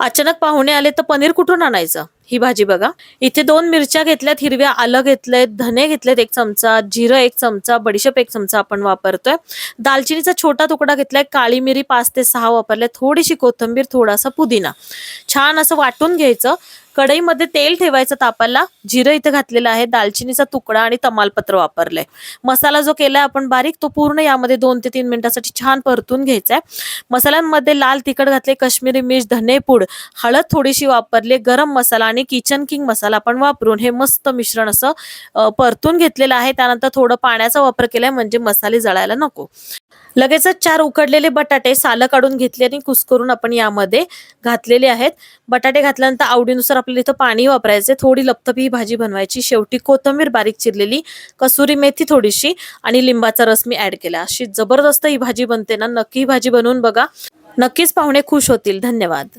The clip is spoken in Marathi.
अचानक पाहुणे आले तर पनीर कुठून आणायचं? ही भाजी बघा. इथे दोन मिरच्या घेतल्यात हिरव्या आलं घेतलेत धने घेतलेत एक चमचा जिरं एक चमचा बडीशेप एक चमचा आपण वापरतोय. दालचिनीचा छोटा तुकडा घेतलाय काळी मिरी पाच ते सहा वापरल्या थोडीशी कोथिंबीर थोडासा पुदिना. छान असं वाटून घ्यायचं. कढईमध्ये तेल ठेवायचं तापाला. जिरं इथं घातलेलं आहे. दालचिनीचा तुकडा आणि तमालपत्र वापरलंय. मसाला जो केलाय आपण बारीक तो पूर्ण यामध्ये दोन ते तीन मिनिटासाठी छान परतून घ्यायचा आहे मसाल्यांमध्ये लाल तिखट घातले काश्मीरी मिर्च धनेपूड हळद थोडीशी वापरली गरम मसाला आणि किचन किंग मसाला आपण वापरून हे मस्त मिश्रण असं परतून घेतलेलं आहे. त्यानंतर थोडं पाण्याचा वापर केलाय म्हणजे मसाले जळायला नको. लगेचच चार उकडलेले बटाटे सालं काढून घेतले आणि कुस्करून आपण यामध्ये घातलेले आहेत. बटाटे घातल्यानंतर आवडीनुसार आपल्याला इथं पाणी वापरायचे थोडी लपतपी ही भाजी बनवायची. शेवटी कोथिंबीर बारीक चिरलेली कसुरी मेथी थोडीशी आणि लिंबाचा रस मी ऍड केला. अशी जबरदस्त ही भाजी बनते ना. नक्की ही भाजी बनवून बघा. नक्कीच पाहुणे खुश होतील. धन्यवाद.